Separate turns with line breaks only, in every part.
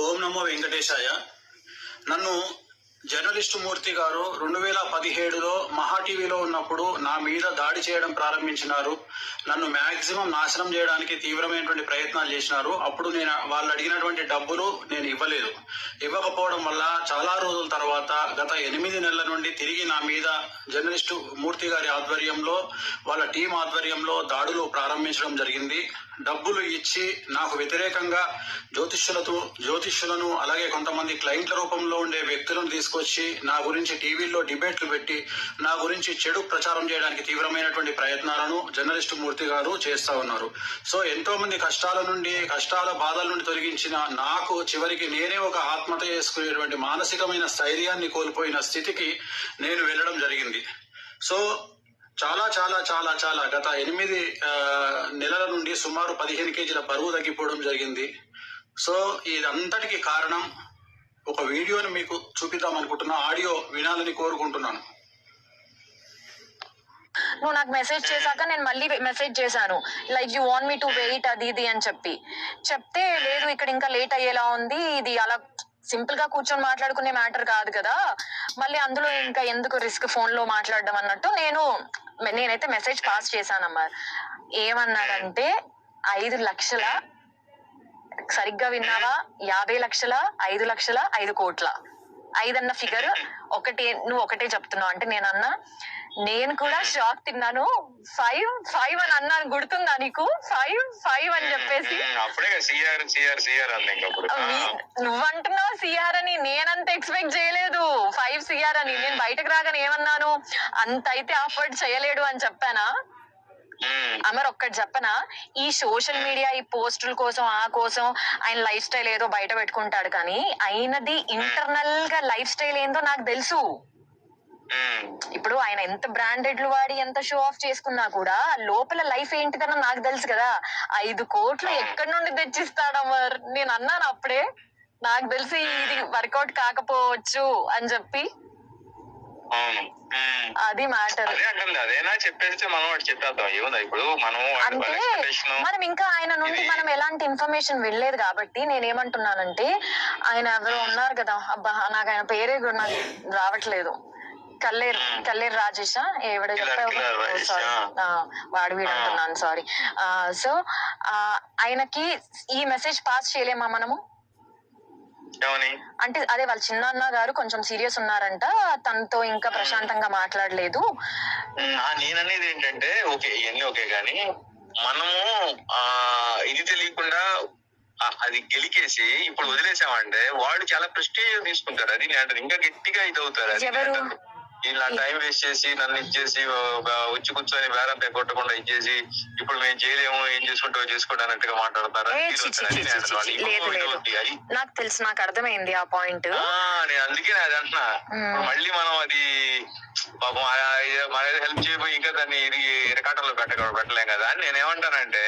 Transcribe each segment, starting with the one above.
ఓం నమో వెంకటేశాయ. నన్ను జర్నలిస్టు మూర్తి గారు రెండు వేల పదిహేడులో మహా టీవీలో ఉన్నప్పుడు నా మీద దాడి చేయడం ప్రారంభించినారు. నన్ను మ్యాక్సిమం నాశనం చేయడానికి తీవ్రమైనటువంటి ప్రయత్నాలు చేసినారు. అప్పుడు నేను వాళ్ళు అడిగినటువంటి డబ్బులు నేను ఇవ్వలేదు. ఇవ్వకపోవడం వల్ల చాలా రోజుల తర్వాత గత ఎనిమిది నెలల నుండి తిరిగి నా మీద జర్నలిస్టు మూర్తి గారి ఆధ్వర్యంలో వాళ్ళ టీం ఆధ్వర్యంలో దాడులు ప్రారంభించడం జరిగింది. డబ్బులు ఇచ్చి నాకు వ్యతిరేకంగా జ్యోతిష్యులతో జ్యోతిష్యులను అలాగే కొంతమంది క్లయింట్ల రూపంలో ఉండే వ్యక్తులను తీసుకొచ్చి నా గురించి టీవీల్లో డిబేట్లు పెట్టి నా గురించి చెడు ప్రచారం చేయడానికి తీవ్రమైనటువంటి ప్రయత్నాలను జర్నలిస్టు మూర్తి గారు చేస్తా ఉన్నారు. సో ఎంతో మంది కష్టాల నుండి కష్టాల బాధల నుండి తొలగించిన నాకు చివరికి నేనే ఒక ఆత్మహత్య చేసుకునేటువంటి మానసికమైన స్థైర్యాన్ని కోల్పోయిన స్థితికి నేను వెళ్ళడం జరిగింది. సో చాలా చాలా చాలా చాలా గత ఎనిమిది నెలల నుండి సుమారు పదిహేను కేజీల బరువు తగ్గిపోవడం జరిగింది. సో ఇదంతటికి కారణం ఒక వీడియోని మీకు చూపిద్దాం అనుకుంటున్నా ఆడియో వినాలని కోరుకుంటున్నాను.
నువ్వు నాకు మెసేజ్ చేశాక నేను మళ్ళీ మెసేజ్ చేశాను. Like you want me to wait అది ఇది అని చెప్పి. చెప్తే లేదు ఇక్కడ ఇంకా లేట్ అయ్యేలా ఉంది. ఇది అలా సింపుల్గా కూర్చొని మాట్లాడుకునే మ్యాటర్ కాదు కదా. మళ్ళీ అందులో ఇంకా ఎందుకు రిస్క్ ఫోన్లో మాట్లాడడం అన్నట్టు నేను నేనైతే మెసేజ్ పాస్ చేశానమ్మా. ఏమన్నాడంటే ఐదు లక్షల సరిగ్గా విన్నావా? యాభై లక్షల? ఐదు లక్షల? ఐదు కోట్ల? ఐదన్న ఫిగర్ ఒకటే నువ్వు ఒకటే చెప్తున్నావు. అంటే నేను అన్నా నేను కూడా షాక్ తిన్నాను. ఫైవ్ ఫైవ్ అని అన్నాను. గుర్తుందా నీకు? ఫైవ్ ఫైవ్ అని చెప్పేసి. నువ్వంటున్నావు సిఆర్ అని. నేనంత ఎక్స్పెక్ట్ చేయలేదు. ఫైవ్ సిఆర్ అని. నేను బయటకు రాగానే ఏమన్నాను? అంత అయితే అఫోర్డ్ చేయలేడు అని చెప్పానా? అమర్ ఒక్కటి చెప్పనా? ఈ సోషల్ మీడియా ఈ పోస్టుల కోసం ఆ కోసం ఆయన లైఫ్ స్టైల్ ఏదో బయట పెట్టుకుంటాడు కానీ అయినది ఇంటర్నల్గా లైఫ్ స్టైల్ ఏందో నాకు తెలుసు. ఇప్పుడు ఆయన ఎంత బ్రాండెడ్లు వాడి ఎంత షో ఆఫ్ చేసుకున్నా కూడా లోపల లైఫ్ ఏంటిదన్న నాకు తెలుసు కదా. ఐదు కోట్లు ఎక్కడి నుండి తెచ్చిస్తాడు అమర్? నేను అన్నాను అప్పుడే. నాకు తెలిసి ఇది వర్కౌట్ కాకపోవచ్చు అని చెప్పి. అది మ్యాటర్.
అదే అంటుంది. అదేనా చెప్పేస్తే మనం వాడు చెప్పేద్దాం ఏముందా? ఇప్పుడు మనం
అంటే మనం ఇంకా ఆయన నుండి మనం ఎలాంటి ఇన్ఫర్మేషన్ వెళ్ళలేదు కాబట్టి నేనేమంటున్నానంటే ఆయన ఎవరో ఉన్నారు కదా. అబ్బా నాకు ఆయన పేరే కూడా నాకు రావట్లేదు. కల్లేరు కల్లేరు రాజేష్? ఎవడ
కిల్లర్,
చెప్పావు? సారీ. వాడు వీడు అంటున్నాను సారీ. సో ఆయనకి ఈ మెసేజ్ పాస్ చేయలేమా మనము? అంటే అదే వాళ్ళ చిన్నాన్న గారు కొంచెం సీరియస్ ఉన్నారంట తనతో ఇంకా ప్రశాంతంగా మాట్లాడలేదు.
నేననేది ఏంటంటే ఓకే ఇవన్నీ ఓకే గాని మనము ఆ ఇది తెలియకుండా అది గెలికేసి ఇప్పుడు వదిలేసామంటే వాడు చాలా ప్రెస్టేజ్ తీసుకుంటారు అది. ఇంకా గట్టిగా ఇది అవుతారు అది. ఇలా టైం వేస్ట్ చేసి నన్ను ఇచ్చేసి ఒక వచ్చి కూర్చొని పే కొట్టకుండా ఇచ్చేసి ఇప్పుడు మేము చేయలేము ఏం చేసుకుంటావు చేసుకోండి అన్నట్టుగా మాట్లాడతారు?
నాకు తెలుసు నాకు అర్థమైంది ఆ పాయింట్
నేను అందుకే అది అంటున్నా. ఇప్పుడు మళ్ళీ మనం అది పాపం మన హెల్ప్ చేయబోయి ఇంకా దాన్ని ఇది ఇరకాటంలో పెట్ట పెట్టలేం కదా అని నేను ఏమంటానంటే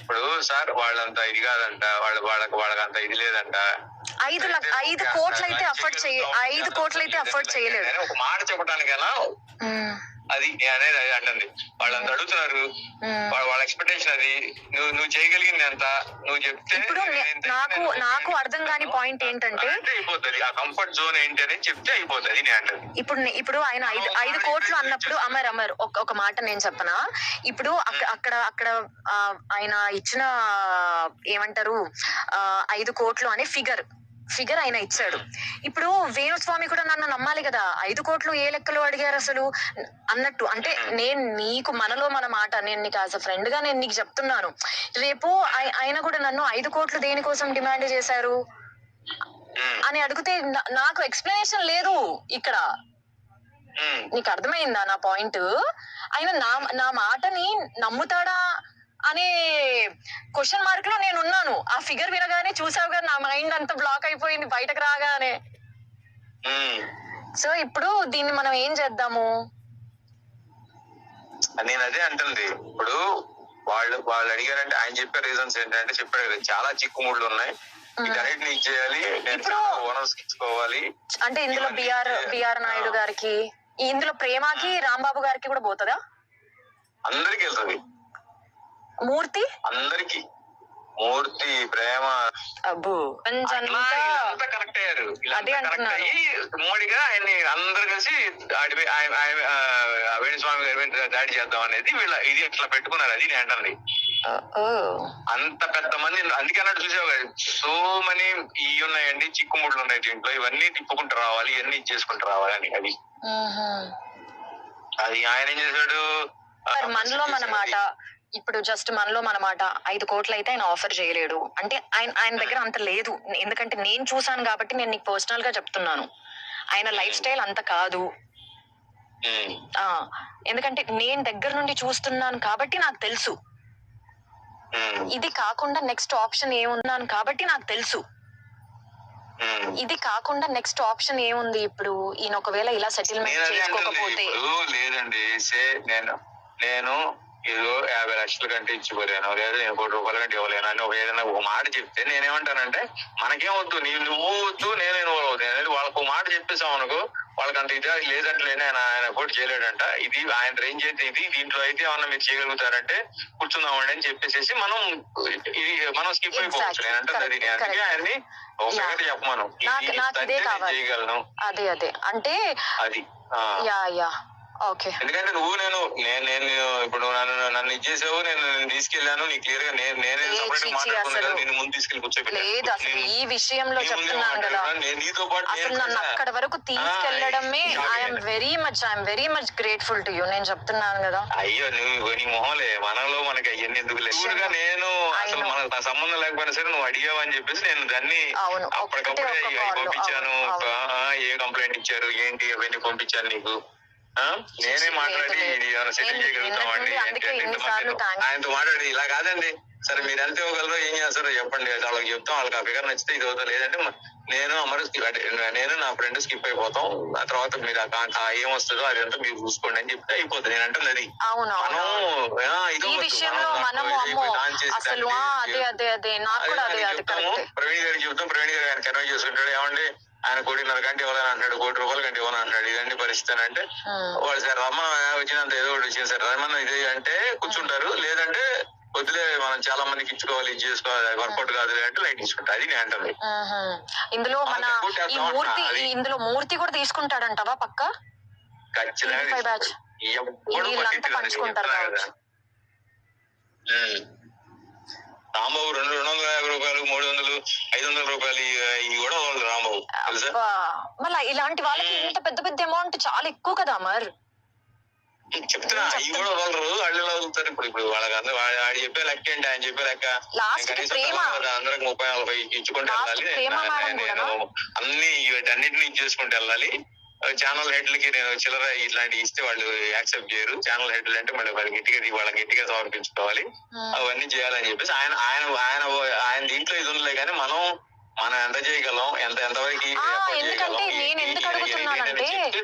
ఇప్పుడు సార్ వాళ్ళంతా ఇది కాదంట వాళ్ళ వాళ్ళకి వాళ్ళకి అంత ఇది లేదంట
ఐదు లక్ష ఐదు కోట్లు అయితే అఫోర్డ్ చేయ ఐదు కోట్లు అయితే అఫోర్డ్ చేయలేడు
నేను ఒక మాట చెప్పడానికైనా. అది అనేది అది అంటుంది. వాళ్ళంత అడుగుతున్నారు. వాళ్ళ ఎక్స్పెక్టేషన్ అది. నువ్వు నువ్వు చేయగలిగింది ఎంత? నువ్వు చెప్తే
నాకు నాకు అర్థం కాని పాయింట్ ఏంటంటే
అయిపోతుంది. ఆ కంఫర్ట్ జోన్ ఏంటి అని చెప్తే అయిపోతుంది నేను
ఇప్పుడు ఇప్పుడు ఆయన ఐదు ఐదు కోట్లు అన్నప్పుడు అమర్ అమర్ ఒక ఒక మాట నేను చెప్పనా? ఇప్పుడు అక్క- అక్కడ అక్కడ ఆయన ఇచ్చిన ఏమంటారు ఐదు కోట్లు అనే ఫిగర్ ఫిగర్ ఆయన ఇచ్చాడు. ఇప్పుడు వేణుస్వామి కూడా నన్ను నమ్మాలి కదా. ఐదు కోట్లు ఏ లెక్కలో అడిగారు అసలు? అన్నట్టు. అంటే నేను నీకు మనలో మన మాట నేను నీకు యాజ్ అ ఫ్రెండ్గా నేను నీకు చెప్తున్నాను. రేపు ఆయ- ఆయన కూడా నన్ను ఐదు కోట్లు దేనికోసం డిమాండ్ చేశారు? అని అడిగితే నాకు ఎక్స్ప్లెనేషన్ లేదు ఇక్కడ. నీకు అర్థమైందా నా పాయింట్ ఆయన నా నా మాటని నమ్ముతాడా? అనే క్వశ్చన్ మార్క్లో నేను ఉన్నాను ఆ ఫిగర్ వినగానే చూసావుగా నా మైండ్ అంతా బ్లాక్ అయిపోయింది బయటకు రాగానే. సో ఇప్పుడు దీన్ని మనం ఏం చేద్దాము?
నేను అదే అంటుంది. ఇప్పుడు వాళ్ళు వాళ్ళు అడిగారంటే ఆయన చెప్పే రీజన్స్ ఏంటంటే చెప్పాడు కదా చాలా చిక్కుముళ్ళు ఉన్నాయి. చేయాలి ఓనర్స్ ఇచ్చుకోవాలి
అంటే ఇందులో బిఆర్ బిఆర్ నాయుడు గారికి ఇందులో ప్రేమకి రాంబాబు గారికి కూడా పోతుందా?
అందరికి వెళ్తుంది.
మూర్తి?
అందరికి. మూర్తి ప్రేమ.
అబ్బు.
అట్లా కనెక్ట్ అయ్యారు. మోడీగా ఆయన్ని అందరు కలిసి వేణుస్వామి గారి దాడి చేద్దాం అనేది వీళ్ళ ఇది ఇట్లా పెట్టుకున్నారు అది నేను అంటుంది
ఓ.
అంత పెద్ద మంది అందుకే అన్నట్టు చూసావు సో మనీ ఇవి ఉన్నాయండి చిక్కుముళ్ళు ఉన్నాయి దీంట్లో. ఇవన్నీ తిప్పుకుంటూ రావాలి ఇవన్నీ చేసుకుంటూ రావాలి అని అది. అది ఆయన ఏం చేశాడు?
మనలో మన మాట ఇప్పుడు జస్ట్ మనలో మన మాట ఐదు కోట్లు అయితే ఆయన ఆఫర్ చేయలేడు. అంటే ఆయన ఆయన దగ్గర అంత లేదు. ఎందుకంటే నేను చూసాను కాబట్టి నేను నీకు పర్సనల్గా చెప్తున్నాను. ఆయన లైఫ్ స్టైల్ అంత కాదు. ఆ ఎందుకంటే నేను దగ్గర నుండి చూస్తున్నాను కాబట్టి నాకు తెలుసు.
ఉమ్,
ఇది కాకుండా నెక్స్ట్ ఆప్షన్ ఏమున్నాను కాబట్టి నాకు తెలుసు. ఇది కాకుండా నెక్స్ట్ ఆప్షన్ ఏముంది ఇప్పుడు? ఈయన ఒకవేళ ఇలా సెటిల్మెంట్ చేసుకోకపోతే
లేదండి నేను నేను ఏదో యాభై లక్షల కంటే ఇచ్చిపోలేను లేదా నేను కోటి రూపాయల కంటే ఇవ్వలేను అని ఒక ఏదైనా ఒక మాట చెప్తే నేనేమంటానంటే మనకేం వద్దు నీ నువ్వు వద్దు నేను ఇన్వాల్వ్ అవుతాను అనేది వాళ్ళకు మాట చెప్పేసాం అనుకో వాళ్ళకంత ఇదే లేదంటలేనే ఆయన ఆయన కూడా చేయలేడంట ఇది ఆయన రేంజ్ అయితే ఇది దీంట్లో అయితే ఏమన్నా మీరు చేయగలుగుతారంటే కూర్చుందామండి అని చెప్పేసి మనం ఇది మనం స్కిప్ అయిపోవచ్చు
Exactly.
నేను అంటే అది అందుకే. ఆయన్ని ఒక చెప్పమను. చేయగలను
అదే అదే అంటే
అది.
యా యా
ఎందుకంటే నువ్వు నేను నేను నేను ఇప్పుడు నన్ను నన్ను ఇచ్చేసావు నేను నిన్ను తీసుకెళ్ళాను నీ క్లియర్గా నేను నేనే సపరేట్ మాట్లాడుకున్నాను నేను ముందు తీసుకెళ్ళి కూర్చోబెట్టాను.
అసలు ఈ విషయంలో చెప్తున్నాను కదా.
నీతో పాటు
అసలు నన్ను
కూడా-
అక్కడ వరకు
తీసుకెళ్ళడమే
I'm very much I'm very much grateful to you నేను చెప్తున్నాను కదా.
అయ్యో నువ్వు నీ మొహంలే. మనలో మనకి అవన్నీ ఎందుకు లేదు నేను అసలు
know.
మనకు నా సంబంధం లేకపోయినా సరే నువ్వు అడిగావు అని చెప్పేసి నేను దాన్ని అప్పటికప్పుడే పంపించాను. ఏ కంప్లైంట్ ఇచ్చారు? ఏంటి? అవన్నీ పంపించాను నీకు? నేనే మాట్లాడి. ఇది ఏమైనా సెటిల్ చేయగలుగుతామండి అంటే. ఆయనతో మాట్లాడి ఇలా కాదండి. సరే మీరు ఎంత ఇవ్వగలరో ఏం చేస్తారో చెప్పండి. వాళ్ళకి చెప్తాం. వాళ్ళకి ఆ ఫిగర్ నచ్చితే ఇది అవుతా. లేదంటే నేను అమరు అంటే నేను నా ఫ్రెండ్ స్కిప్ అయిపోతాం. ఆ తర్వాత మీరు ఏం వస్తుందో అదంతా మీరు చూసుకోండి అని చెప్తే అయిపోతుంది. నేను అంటుంది అది. మనం ప్రవీణ్ గారికి చెప్తాం. ప్రవీణ్ గారు ఆయన కన్వే చేసుకుంటాడు. ఏమండి? ఆయన కోటిన్నర గంట ఇవ్వాలని అంటాడు కోటి రూపాయల గంట ఇవ్వాలని అంటాడు ఇదండి పరిస్థితి అని అంటే వాడు సార్ రమ్మన వచ్చినంత ఏదో ఒకటి వచ్చింది సార్. రమ్మన ఇది అంటే కూర్చుంటారు లేదంటే వద్దులే మనం చాలా మందికి ఇచ్చుకోవాలి ఇది చేసుకోవాలి వర్కౌట్ కాదులే అంటే లైట్ తీసుకుంటా. అది నేను అంటుంది
ఇందులో మన ఈ మూర్తి ఇందులో మూర్తి కూడా తీసుకుంటాడంటవా పక్క?
ఖచ్చితంగా
25 batch.
రాంబాబు రెండు రెండు వందల యాభై రూపాయలు మూడు వందలు ఐదు వందల రూపాయలు ఇవి- కూడా వాళ్ళు రాంబాబు తెలుసా?
మళ్ళా ఇలాంటి వాళ్ళకి ఇంత పెద్ద పెద్ద అమౌంట్ చాలా ఎక్కువ కదా అమర్?
చెప్తున్నా
నేను
ఇవి కూడా వాళ్ళు వాళ్ళు వదులుతారు? ఇప్పుడు ఇప్పుడు వాళ్ళకి అందరూ ఆడు చెప్పే లెక్క ఏంటి? ఆయన చెప్పే లెక్క? అందరికి ముప్పై నలభై ఇచ్చుకుంటూ వెళ్ళాలి. నేను? అన్ని వీటన్నిటిని ఇచ్చేసుకుంటూ వెళ్ళాలి. ఛానల్ హెడ్లకి నేను చిల్లర ఇట్లాంటి ఇస్తే వాళ్ళు యాక్సెప్ట్ చేయరు. ఛానల్ హెడ్లు అంటే మళ్ళీ వాళ్ళకి గట్టిగా వాళ్ళకి గట్టిగా సమర్పించుకోవాలి అవన్నీ చేయాలని చెప్పేసి ఆయన ఆయన ఆయన ఆయన దీంట్లో ఇది ఉండలే కానీ మనం మనం ఎంత చేయగలం ఎంత ఎంతవరకు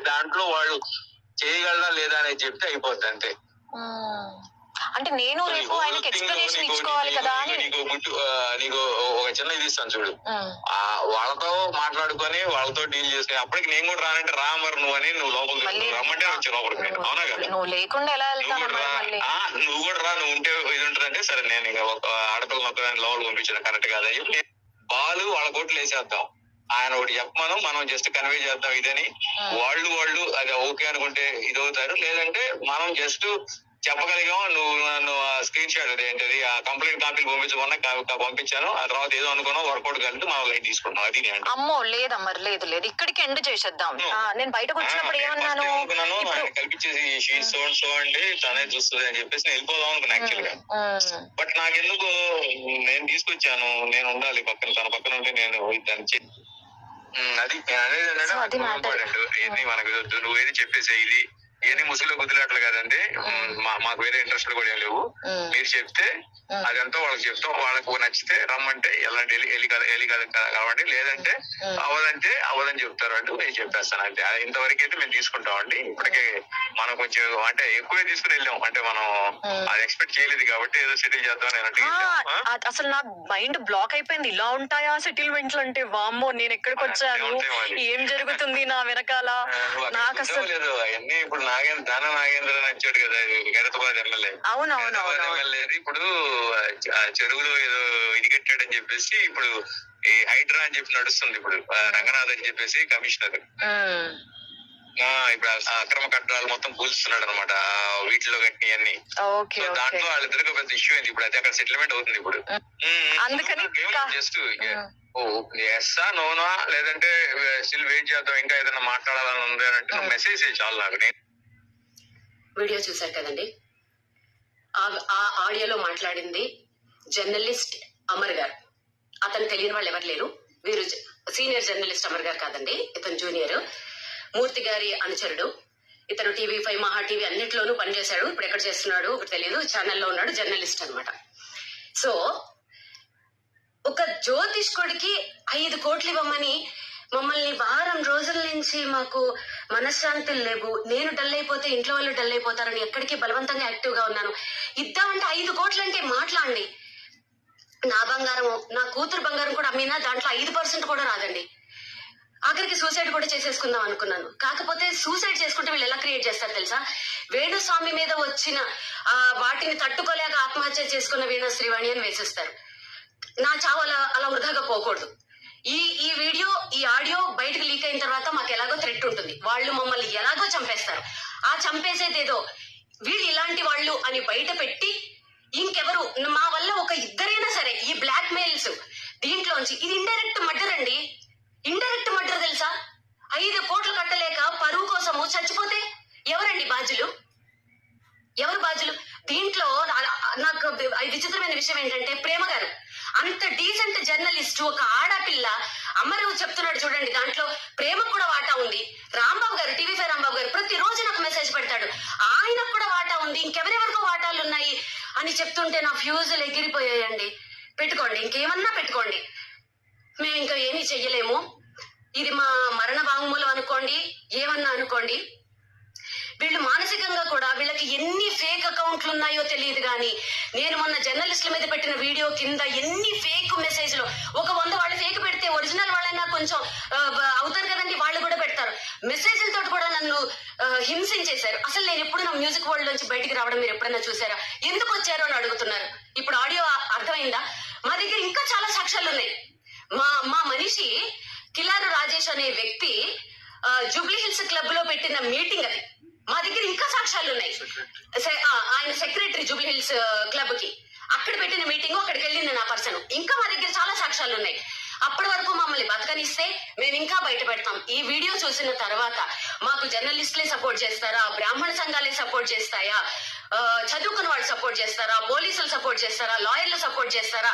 దాంట్లో వాళ్ళు చేయగలరా లేదా అనేది చెప్తే అయిపోద్ది అంతే.
అంటే నేను రేపు
నీకు
ఆయనకి
నీకు-
ఎక్స్ప్లెనేషన్ ఇచ్చుకోవాలి కదా అని
నీకు గుట్టు నీకు ఒక చిన్న ఇది ఇస్తాను చూడు. వాళ్ళతో మాట్లాడుకొని వాళ్ళతో డీల్ చేసుకుని అప్పటికి నేను కూడా రానంటే రా మరి నువ్వు అని నువ్వు లోపలికి రమ్మంటే వచ్చి లోపలికి అవునా కదా?
నువ్వు లేకుండా ఎలా
నువ్వు కూడా రా. నువ్వు కూడా రా నువ్వు ఉంటే ఇది ఉంటుందంటే సరే నేను ఇంకా ఒక ఆడపిల్లని ఒక లోపల పంపించిన కరెక్ట్ కాదని చెప్పి బాలు వాళ్ళ కోట్లు వేసేద్దాం. ఆయన ఒకటి చెప్పమను మనం జస్ట్ కన్వే చేద్దాం ఇదని. వాళ్ళు వాళ్ళు అది ఓకే అనుకుంటే ఇది అవుతారు. లేదంటే మనం జస్ట్ చెప్పగలిగాం నువ్వు నన్ను స్క్రీన్ షాట్ అదేంటది ఆ కంప్లైంట్ కాపీలు పంపించమన్నా కా- పంపించాను. ఆ తర్వాత ఏదో అనుకున్నాం వర్కౌట్ కలిపి మనం లైట్ తీసుకున్నాం అది నేను.
అమ్మో లేదమ్మా లేదు లేదు. ఇక్కడికి ఎండ్ చేసేద్దాం. నేను బయటకు వచ్చినప్పుడు ఏమన్నాను?
కల్పించేసి షీ సో సో అండి తనే చూస్తుంది అని చెప్పేసి నేను వెళ్ళిపోదాం అనుకున్నా
యాక్చువల్గా.
బట్ నాకెందుకు? నేను తీసుకొచ్చాను నేను ఉండాలి పక్కన తన పక్కన ఉండి నేను దాన్ని అది అనేది ఏంటంటే మనకు వద్దు, నువ్వు ఏది చెప్పేసే ఇది? ఇవన్నీ ముసుగులో గుద్దులాట్లు కదండి. మాకు వేరే ఇంట్రెస్ట్ కూడా ఏం లేవు. మీరు చెప్తే. అదంతా వాళ్ళకి చెప్తాం. వాళ్ళకు నచ్చితే రమ్మంటే ఎలాంటి ఎలి ఎలి కల- ఎలి కల- కలవండి లేదంటే. అవదంటే అవదని చెప్తారు అంటూ నేను చెప్పేస్తాను అంతే. ఇంతవరకు అయితే మేము తీసుకుంటామండి. ఇప్పటికే మనం కొంచెం అంటే ఎక్కువే తీసుకుని వెళ్ళాం. అంటే మనం. అది ఎక్స్పెక్ట్ చేయలేదు కాబట్టి ఏదో సెటిల్ చేద్దాం
అసలు నా మైండ్ బ్లాక్ అయిపోయింది. ఇలా ఉంటాయా సెటిల్మెంట్లు అంటే? వామ్మో నేను ఎక్కడికి వచ్చాను. ఏం జరుగుతుంది నా వెనకాల? నాకు అసలు
లేదో? అవన్నీ ఇప్పుడు నాగేంద్ర దాన నాగేంద్ర వచ్చాడు కదా గరతబాద్ ఎమ్మెల్యే.
అవునవునవును
ఎమ్మెల్యే ఇప్పుడు చెరువులో ఏదో ఇది కట్టాడని చెప్పేసి ఇప్పుడు ఈ హైడ్రా అని చెప్పి నడుస్తుంది ఇప్పుడు రంగనాథ్ అని చెప్పేసి కమిషనర్. ఇప్పుడు ఆ అక్రమ కట్టడాలు మొత్తం కూల్స్తున్నాడు అనమాట వీటిలో కట్టినవి అన్ని.
Okay
so
okay.
దాంట్లో వాళ్ళిద్దరికి పెద్ద ఇష్యూ అయింది. ఇప్పుడు అయితే అక్కడ సెటిల్మెంట్ అవుతుంది ఇప్పుడు. జస్ట్ ఎస్సా నోనా లేదంటే స్టిల్ వెయిట్ చేద్దాం ఇంకా ఏదైనా మాట్లాడాలని ఉంది అని అంటే. మెసేజ్ చాలు నాకు. నేను
వీడియో చూశారు కదండి? ఆ- ఆ ఆడియోలో మాట్లాడింది జర్నలిస్ట్ అమర్ గారు. అతను తెలియని వాళ్ళు ఎవరు లేరు. వీరు సీనియర్ జర్నలిస్ట్ అమర్ గారు కాదండి. ఇతను జూనియర్. మూర్తి గారి అనుచరుడు. ఇతను టీవీ ఫైవ్ మహా టీవీ అన్నిట్లోనూ పనిచేశాడు. ఇప్పుడు ఎక్కడ చేస్తున్నాడు ఒకటి తెలియదు ఛానల్లో ఉన్నాడు జర్నలిస్ట్ అనమాట సో ఒక జ్యోతిష్కుడికి ఐదు కోట్లు ఇవ్వమని మమ్మల్ని వారం రోజుల నుంచి మాకు మనశ్శాంతులు లేవు. నేను డల్ అయిపోతే ఇంట్లో వాళ్ళు డల్ అయిపోతారని ఎక్కడికి బలవంతంగా యాక్టివ్గా ఉన్నాను. ఇద్దామంటే ఐదు కోట్లు అంటే మాట్లాడండి. నా బంగారము నా కూతురు బంగారం కూడా అమ్మినా దాంట్లో ఐదు పర్సెంట్ కూడా రాదండి. ఆఖరికి సూసైడ్ కూడా చేసేసుకుందాం అనుకున్నాను. కాకపోతే సూసైడ్ చేసుకుంటే వీళ్ళు ఎలా క్రియేట్ చేస్తారు తెలుసా? వేణుస్వామి మీద వచ్చిన ఆ వాటిని తట్టుకోలేక ఆత్మహత్య చేసుకున్న వీణ శ్రీవాణి అని వేసేస్తారు. నా చావు అలా అలా వృధాగా పోకూడదు. ఈ ఈ వీడియో ఈ ఆడియో బయటకు లీక్ అయిన తర్వాత మాకు ఎలాగో థ్రెట్ ఉంటుంది. వాళ్ళు మమ్మల్ని ఎలాగో చంపేస్తారు. ఆ చంపేసేది ఏదో వీళ్ళు ఇలాంటి వాళ్ళు అని బయట పెట్టి ఇంకెవరు మా వల్ల ఒక ఇద్దరైనా సరే ఈ బ్లాక్ మెయిల్స్ దీంట్లోంచి ఇది ఇండైరెక్ట్ మర్డర్ అండి ఇండైరెక్ట్ మర్డర్ తెలుసా ఐదు కోట్లు కట్టలేక పరువు కోసము చచ్చిపోతే ఎవరండి బాధ్యులు ఎవరు బాధ్యులు దీంట్లో నా- నాకు విచిత్రమైన విషయం ఏంటంటే ప్రేమ గారు. అంత డీసెంట్ జర్నలిస్ట్ ఒక ఆడపిల్ల అమ్మరావు చెప్తున్నాడు చూడండి దాంట్లో ప్రేమ కూడా వాటా ఉంది. రాంబాబు గారు టీవీ ఫైవ్ రాంబాబు గారు ప్రతి రోజు నాకు మెసేజ్ పెడతాడు. ఆయనకు కూడా వాటా ఉంది ఇంకెవరెవరికో వాటాలు ఉన్నాయి అని చెప్తుంటే నా ఫ్యూజులు ఎగిరిపోయాయండి. పెట్టుకోండి ఇంకేమన్నా పెట్టుకోండి. మేము ఇంకా ఏమీ చెయ్యలేము. ఇది మా మరణ వాంగ్మూలం అనుకోండి ఏమన్నా అనుకోండి. వీళ్ళు మానసికంగా కూడా వీళ్ళకి ఎన్ని ఫేక్ అకౌంట్లు ఉన్నాయో తెలియదు కానీ నేను మొన్న జర్నలిస్టుల మీద పెట్టిన వీడియో కింద ఎన్ని ఫేక్ మెసేజ్లు ఒక వంద వాళ్ళు ఫేక్ పెడితే ఒరిజినల్ వాళ్ళైనా కొంచెం అవుతారు కదండి వాళ్ళు కూడా పెడతారు. మెసేజ్లతో కూడా నన్ను హింసించేశారు. అసలు నేను ఎప్పుడు నా మ్యూజిక్ వరల్డ్ నుంచి బయటికి రావడం మీరు ఎప్పుడైనా చూసారా ఎందుకు వచ్చారో అని అడుగుతున్నారు. ఇప్పుడు ఆడియో అర్థమైందా? మా దగ్గర ఇంకా చాలా సాక్ష్యాలు ఉన్నాయి. మా మా మనిషి కిలారు రాజేష్ అనే వ్యక్తి జూబ్లీ హిల్స్ క్లబ్లో పెట్టిన మీటింగ్ అది. మా దగ్గర ఇంకా సాక్ష్యాలు ఉన్నాయి. ఆయన సెక్రటరీ జూబ్లీ హిల్స్ క్లబ్కి. అక్కడ పెట్టిన మీటింగ్ అక్కడికి వెళ్ళింది నా పర్సన్ ఇంకా మా దగ్గర చాలా సాక్ష్యాలు ఉన్నాయి. అప్పటి వరకు మమ్మల్ని బతకనిస్తే మేము ఇంకా బయట పెడతాం. ఈ వీడియో చూసిన తర్వాత మాకు జర్నలిస్టులే సపోర్ట్ చేస్తారా? బ్రాహ్మణ సంఘాలే సపోర్ట్ చేస్తాయా? చదువుకున్న వాళ్ళు సపోర్ట్ చేస్తారా? పోలీసులు సపోర్ట్ చేస్తారా? లాయర్లు సపోర్ట్ చేస్తారా?